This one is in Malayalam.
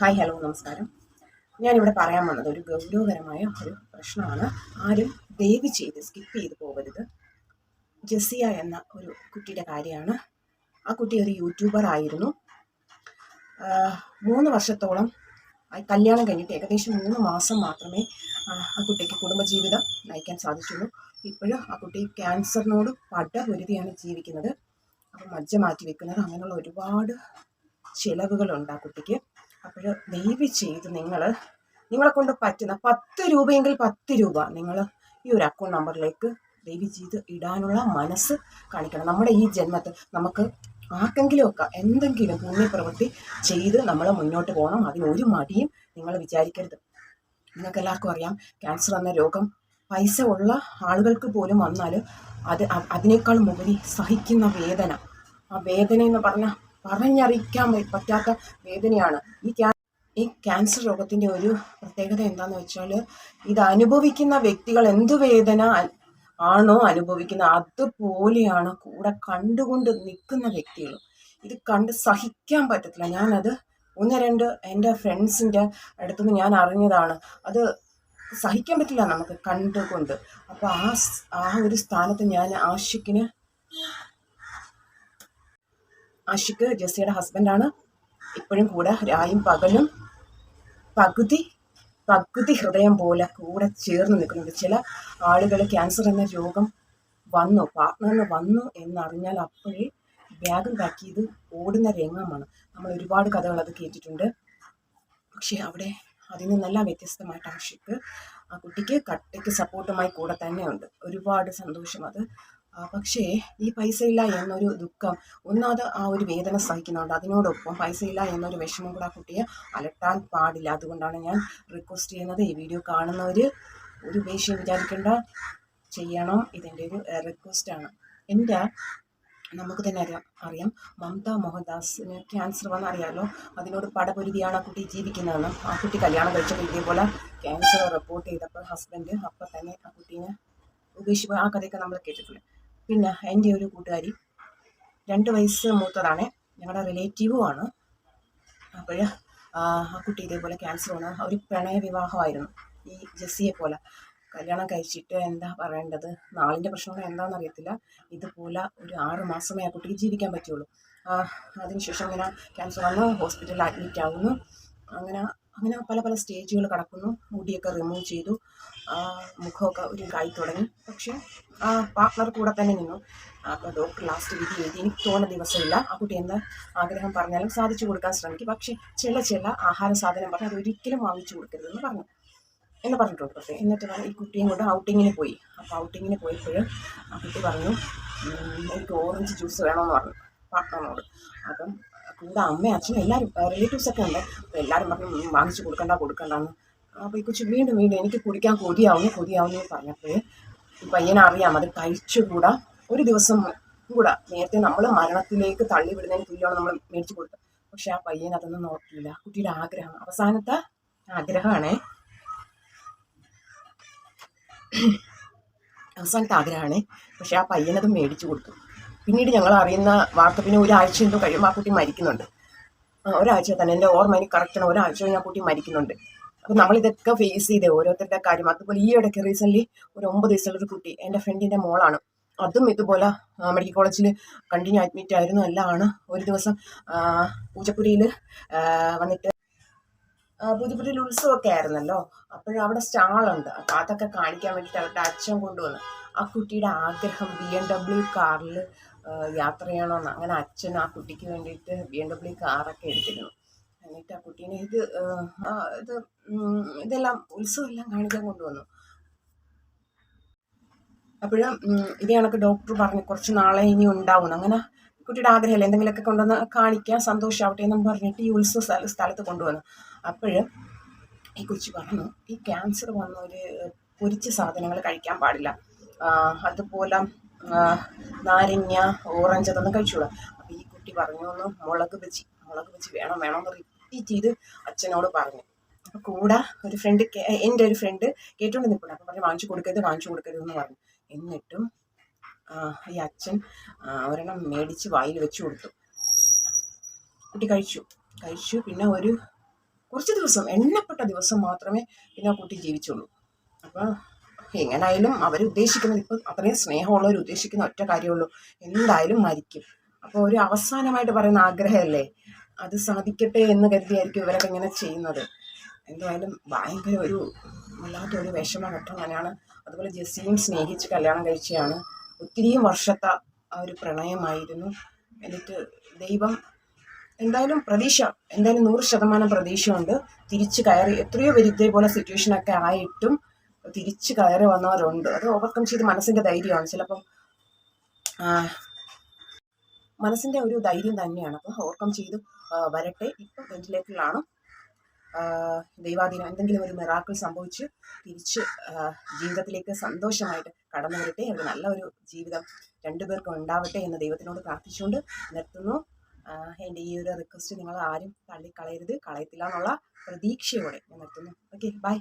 ഹായ് ഹലോ നമസ്കാരം. ഞാനിവിടെ പറയാൻ വന്നത് ഒരു ഗൗരവകരമായ ഒരു പ്രശ്നമാണ്. ആരും ദയവ് ചെയ്ത് സ്കിപ്പ് ചെയ്ത് പോകരുത്. ജസിയ എന്ന ഒരു കുട്ടിയുടെ കാര്യമാണ്. ആ കുട്ടി ഒരു യൂട്യൂബർ ആയിരുന്നു. മൂന്ന് വർഷത്തോളം കല്യാണം കഴിഞ്ഞിട്ട് ഏകദേശം മൂന്ന് മാസം മാത്രമേ ആ കുട്ടിക്ക് കുടുംബജീവിതം നയിക്കാൻ സാധിച്ചുള്ളൂ. ഇപ്പോഴും ആ കുട്ടി ക്യാൻസറിനോട് പടപൊരുതിയാണ് ജീവിക്കുന്നത്. അപ്പം മജ്ജ മാറ്റി വെക്കുന്നത്. അങ്ങനെയുള്ള ഒരുപാട് ചിലവുകളുണ്ട് ആ കുട്ടിക്ക്. അപ്പോൾ ദയവ് ചെയ്ത് നിങ്ങൾ നിങ്ങളെ കൊണ്ട് പറ്റുന്ന പത്ത് രൂപയെങ്കിൽ പത്ത് രൂപ നിങ്ങൾ ഈ ഒരു അക്കൗണ്ട് നമ്പറിലേക്ക് ദയവ് ചെയ്ത് ഇടാനുള്ള മനസ്സ് കാണിക്കണം. നമ്മുടെ ഈ ജന്മത്തിൽ നമുക്ക് ആർക്കെങ്കിലുമൊക്കെ എന്തെങ്കിലും പുണ്യപ്രവൃത്തി ചെയ്ത് നമ്മൾ മുന്നോട്ട് പോകണം. അതിന് ഒരു മടിയും നിങ്ങൾ വിചാരിക്കരുത്. നിങ്ങൾക്ക് എല്ലാവർക്കും അറിയാം ക്യാൻസർ എന്ന രോഗം പൈസ ഉള്ള ആളുകൾക്ക് പോലും വന്നാൽ അത് അതിനേക്കാൾ മുകളിൽ സഹിക്കുന്ന വേദന. ആ വേദന എന്ന് പറഞ്ഞാൽ പറഞ്ഞറിയിക്കാൻ പറ്റാത്ത വേദനയാണ്. ഈ ക്യാ ഈ ക്യാൻസർ രോഗത്തിന്റെ ഒരു പ്രത്യേകത എന്താണെന്ന് വെച്ചാൽ ഇത് അനുഭവിക്കുന്ന വ്യക്തികൾ എന്ത് വേദന ആണോ അനുഭവിക്കുന്നത് അതുപോലെയാണ് കൂടെ കണ്ടുകൊണ്ട് നിൽക്കുന്ന വ്യക്തികൾ. ഇത് കണ്ട് സഹിക്കാൻ പറ്റത്തില്ല. ഞാനത് ഒന്ന് രണ്ട് എന്റെ ഫ്രണ്ട്സിന്റെ അടുത്തുനിന്ന് ഞാൻ അറിഞ്ഞതാണ്. അത് സഹിക്കാൻ പറ്റില്ല നമുക്ക് കണ്ടുകൊണ്ട്. അപ്പോൾ ആ ആ ഒരു സ്ഥാനത്ത് ഞാൻ ആഷിക്കിന് ആഷിക്ക് ജെസ്സിയുടെ ഹസ്ബൻഡാണ് ഇപ്പോഴും കൂടെ രായും പകലും പകുതി പകുതി ഹൃദയം പോലെ കൂടെ ചേർന്ന് നിൽക്കുന്നുണ്ട്. ചില ആളുകൾ ക്യാൻസർ എന്ന രോഗം വന്നു പാർട്ട്ണറിന് വന്നു എന്നറിഞ്ഞാൽ അപ്പോഴേ ബാഗും പാക്ക് ചെയ്ത് ഓടുന്ന രംഗമാണ്. നമ്മൾ ഒരുപാട് കഥകൾ അത് കേട്ടിട്ടുണ്ട്. പക്ഷേ അവിടെ അതിൽ നിന്നെല്ലാം വ്യത്യസ്തമായിട്ട് ആഷിക്ക് ആ കുട്ടിക്ക് കട്ടയ്ക്ക് സപ്പോർട്ടുമായി കൂടെ തന്നെയുണ്ട്. ഒരുപാട് സന്തോഷം അത് പക്ഷേ ഈ പൈസ ഇല്ല എന്നൊരു ദുഃഖം ഒന്നാമത് ആ ഒരു വേദന സഹിക്കുന്നുണ്ട്. അതിനോടൊപ്പം പൈസ ഇല്ല എന്നൊരു വിഷമം കൂടെ ആ കുട്ടിയെ അലട്ടാൻ പാടില്ല. അതുകൊണ്ടാണ് ഞാൻ റിക്വസ്റ്റ് ചെയ്യുന്നത് ഈ വീഡിയോ കാണുന്നവർ ഒരു ഉപേക്ഷയും വിചാരിക്കേണ്ട. ചെയ്യണം. ഇതിന്റെ ഒരു റിക്വസ്റ്റാണ് എന്റെ നമുക്ക് തന്നെ അറിയാം അറിയാം. മമത മോഹൻദാസിന് ക്യാൻസർ വന്നറിയാലോ? അതിനോട് പടപൊരുതിയാണ് ആ കുട്ടി ജീവിക്കുന്നതെന്ന്. ആ കുട്ടി കല്യാണം കഴിച്ചപ്പോൾ ഇതേപോലെ ക്യാൻസർ റിപ്പോർട്ട് ചെയ്തപ്പോൾ ഹസ്ബൻഡ് അപ്പം തന്നെ ആ കുട്ടീനെ ഉപേക്ഷിച്ച്. ആ കഥയൊക്കെ നമ്മൾ കേട്ടിട്ടുണ്ട്. പിന്നെ എന്റെ ഒരു കൂട്ടുകാരി. രണ്ട് വയസ്സ് മൂത്തതാണ്. ഞങ്ങളുടെ റിലേറ്റീവുമാണ് അപ്പോൾ ആ കുട്ടി ഇതേപോലെ ക്യാൻസർ വന്ന ഒരു പ്രണയ വിവാഹമായിരുന്നു ഈ ജെസ്സിയെ പോലെ. കല്യാണം കഴിച്ചിട്ട് എന്താ പറയേണ്ടത്? നാളിന്റെ പ്രശ്നങ്ങൾ എന്താണെന്ന് അറിയത്തില്ല. ഇതുപോലെ ഒരു ആറ് മാസമേ ആ കുട്ടിക്ക് ജീവിക്കാൻ പറ്റുള്ളൂ. അതിനുശേഷം ഇങ്ങനെ ക്യാൻസർ വന്ന് ഹോസ്പിറ്റലിൽ അഡ്മിറ്റ് ആവുന്നു. അങ്ങനെ അങ്ങനെ പല പല സ്റ്റേജുകൾ കടക്കുന്നു. മുടിയൊക്കെ റിമൂവ് ചെയ്തു. മുഖമൊക്കെ ഒരു കായി തുടങ്ങി. പക്ഷേ ആ പാർട്ട്ണർ കൂടെ തന്നെ നിന്നു. അപ്പോൾ ഡോക്ടർ ലാസ്റ്റ് വിധി എഴുതി. എനിക്ക് തോന്നുന്ന ദിവസമില്ല. ആ കുട്ടി എന്ത് ആഗ്രഹം പറഞ്ഞാലും സാധിച്ചു കൊടുക്കാൻ ശ്രമിക്കും. പക്ഷേ ചില ചില ആഹാര സാധനം പറഞ്ഞാൽ അതൊരിക്കലും വാങ്ങിച്ചു കൊടുക്കരുതെന്ന് പറഞ്ഞു. എന്ന് പറഞ്ഞിട്ടുണ്ട് പക്ഷേ എന്നിട്ട് പറഞ്ഞു ഈ കുട്ടിയും കൊണ്ട് ഔട്ടിങ്ങിന് പോയി. അപ്പോൾ ഔട്ടിങ്ങിന് പോയപ്പോൾ ആ കുട്ടി പറഞ്ഞു "ഉം, എനിക്ക് ഓറഞ്ച് ജ്യൂസ് വേണമെന്ന് പറഞ്ഞു പാർട്ട്ണറിനോട് അപ്പം കൂടെ അമ്മ അച്ഛനും എല്ലാവരും റിലേറ്റീവ്സ് ഒക്കെ ഉണ്ട്. അപ്പോൾ എല്ലാവരും പറഞ്ഞു "ഉം, വാങ്ങിച്ചു കൊടുക്കണ്ട കൊടുക്കണ്ടെന്ന്. അപ്പോൾ ഈ കൊച്ചു വീണ്ടും വീണ്ടും എനിക്ക് കുടിക്കാൻ കൊതിയാവുന്നു കൊതിയാവുന്നു പറഞ്ഞപ്പോൾ ഈ പയ്യനെ അറിയാം അത് കഴിച്ചുകൂടാ. ഒരു ദിവസം കൂടാ. നേരത്തെ നമ്മൾ മരണത്തിലേക്ക് തള്ളിവിടുന്നതിന് തുല്യമാണ് നമ്മൾ മേടിച്ചു കൊടുത്തത് പക്ഷെ ആ പയ്യൻ അതൊന്നും നോക്കിയില്ല കുട്ടിയുടെ ആഗ്രഹം അവസാനത്തെ ആഗ്രഹമാണേ. അവസാനത്തെ ആഗ്രഹമാണ്. പക്ഷെ ആ പയ്യനത് മേടിച്ചു കൊടുത്തു. പിന്നീട് ഞങ്ങൾ അറിയുന്ന വാർത്ത പിന്നെ ഒരാഴ്ച എന്തോ കഴിയുമ്പോൾ ആ കുട്ടി മരിക്കുന്നുണ്ട്. ഒരാഴ്ച തന്നെ. എന്റെ ഓർമ്മ എനിക്ക് കറക്റ്റാണ് ഒരാഴ്ച കഴിഞ്ഞാൽ ആ കുട്ടി മരിക്കുന്നുണ്ട്. അപ്പം നമ്മളിതൊക്കെ ഫേസ് ചെയ്തേ ഓരോരുത്തരുടെ കാര്യം. അതുപോലെ ഈ ഇടയ്ക്ക് റീസെന്റ്ലി ഒരു ഒമ്പത് വയസ്സുള്ള ഒരു കുട്ടി എന്റെ ഫ്രണ്ടിന്റെ മോളാണ്. അതും ഇതുപോലെ മെഡിക്കൽ കോളേജിൽ കണ്ടിന്യൂ അഡ്മിറ്റ് ആയിരുന്നു. എല്ലാമാണ് ഒരു ദിവസം പൂച്ചപ്പുരിയിൽ വന്നിട്ട് പുതുപുരിയിൽ ഉത്സവമൊക്കെ ആയിരുന്നല്ലോ. അപ്പോഴും അവിടെ സ്റ്റാളുണ്ട് അപ്പം അതൊക്കെ കാണിക്കാൻ വേണ്ടിയിട്ട് അവരുടെ അച്ഛൻ കൊണ്ടുവന്നു ആ കുട്ടിയുടെ ആഗ്രഹം ബി എം ഡബ്ല്യു കാറിൽ യാത്ര ചെയ്യണമെന്ന് അങ്ങനെ അച്ഛൻ ആ കുട്ടിക്ക് വേണ്ടിയിട്ട് ബി എം ഡബ്ല്യു കാറൊക്കെ എടുത്തിരുന്നു. എന്നിട്ട് ആ കുട്ടീനെ ഇത് ഇത് ഇതെല്ലാം ഉത്സവം എല്ലാം കാണിക്കാൻ കൊണ്ടുവന്നു. അപ്പോഴും ഇത് കണക്ക് ഡോക്ടർ പറഞ്ഞു കുറച്ച് നാളെ ഇനി ഉണ്ടാവുന്നു അങ്ങനെ കുട്ടിയുടെ ആഗ്രഹമില്ല? എന്തെങ്കിലുമൊക്കെ കൊണ്ടുവന്ന് കാണിക്കാൻ സന്തോഷമാവട്ടെ എന്നും പറഞ്ഞിട്ട് ഈ ഉത്സവ സ്ഥല സ്ഥലത്ത് കൊണ്ടുവന്നു. അപ്പോഴും ഈ കൊച്ചു പറഞ്ഞു ഈ ക്യാൻസർ ഒരു പൊരിച്ച സാധനങ്ങൾ കഴിക്കാൻ പാടില്ല. അതുപോലെ നാരങ്ങ ഓറഞ്ച് അതൊന്നും കഴിച്ചുകൂടാ. അപ്പോൾ ഈ കുട്ടി പറഞ്ഞു ഒന്ന് മുളക് ബജി മുളക് ബജി വേണം വേണം എന്ന് റിപ്പീറ്റ് ചെയ്ത് അച്ഛനോട് പറഞ്ഞു. അപ്പോൾ കൂടെ ഒരു ഫ്രണ്ട് എന്റെ ഒരു ഫ്രണ്ട് കേട്ടുകൊണ്ട് നിൽക്കുന്നു അപ്പോൾ പറഞ്ഞു വാങ്ങിച്ചു കൊടുക്കരുത് വാങ്ങിച്ചു കൊടുക്കരുത് എന്ന് പറഞ്ഞു. എന്നിട്ടും ഈ അച്ഛൻ ഒരെണ്ണം മേടിച്ച് വായിൽ വെച്ച് കൊടുത്തു. കുട്ടി കഴിച്ചു. കഴിച്ചു. പിന്നെ ഒരു കുറച്ച് ദിവസം എണ്ണപ്പെട്ട ദിവസം മാത്രമേ പിന്നെ ആ കുട്ടി ജീവിച്ചുള്ളൂ. അപ്പോൾ എങ്ങനായാലും അവർ ഉദ്ദേശിക്കുന്നത് ഇപ്പം അത്രയും സ്നേഹമുള്ളവർ ഉദ്ദേശിക്കുന്ന ഒറ്റ കാര്യമുള്ളൂ. എന്തായാലും മരിക്കും. അപ്പോൾ ഒരു അവസാനമായിട്ട് പറയുന്ന ആഗ്രഹമല്ലേ? അത് സാധിക്കട്ടെ എന്ന് കരുതിയായിരിക്കും ഇവരൊക്കെ ഇങ്ങനെ ചെയ്യുന്നത്. എന്തായാലും ഭയങ്കര ഒരു വല്ലാത്തൊരു വിഷമഘട്ടം തന്നെയാണ് അതുപോലെ ജെസ്സിയും സ്നേഹിച്ച് കല്യാണം കഴിച്ചതാണ് ഒത്തിരിയും വർഷത്തെ ഒരു പ്രണയമായിരുന്നു. എന്നിട്ട് ദൈവം എന്തായാലും പ്രതീക്ഷ എന്തായാലും നൂറ് ശതമാനം പ്രതീക്ഷയുണ്ട്. തിരിച്ചു കയറി എത്രയോ പേര് ഇതേപോലെ സിറ്റുവേഷനൊക്കെ ആയിട്ടും തിരിച്ച് കയറി വന്നവരുണ്ട്. അത് ഓവർകം ചെയ്ത് മനസ്സിന്റെ ധൈര്യമാണ്. ചിലപ്പം മനസ്സിന്റെ ഒരു ധൈര്യം തന്നെയാണ്. അപ്പോൾ ഓവർകം ചെയ്ത് വരട്ടെ. ഇപ്പം വെന്റിലേറ്ററിലാണ് ദൈവാധീനം. എന്തെങ്കിലും ഒരു മിറാക്കിൾ സംഭവിച്ച് തിരിച്ച് ജീവിതത്തിലേക്ക് സന്തോഷമായിട്ട് കടന്നു വരട്ടെ. ഒരു നല്ല ഒരു ജീവിതം രണ്ടുപേർക്കും ഉണ്ടാവട്ടെ എന്ന് ദൈവത്തിനോട് പ്രാർത്ഥിച്ചുകൊണ്ട് നിർത്തുന്നു. എന്റെ ഈ ഒരു റിക്വസ്റ്റ് നിങ്ങൾ ആരും തള്ളിക്കളയരുത്. കളയത്തില്ല എന്നുള്ള പ്രതീക്ഷയോടെ ഞാൻ നിർത്തുന്നു. Okay bye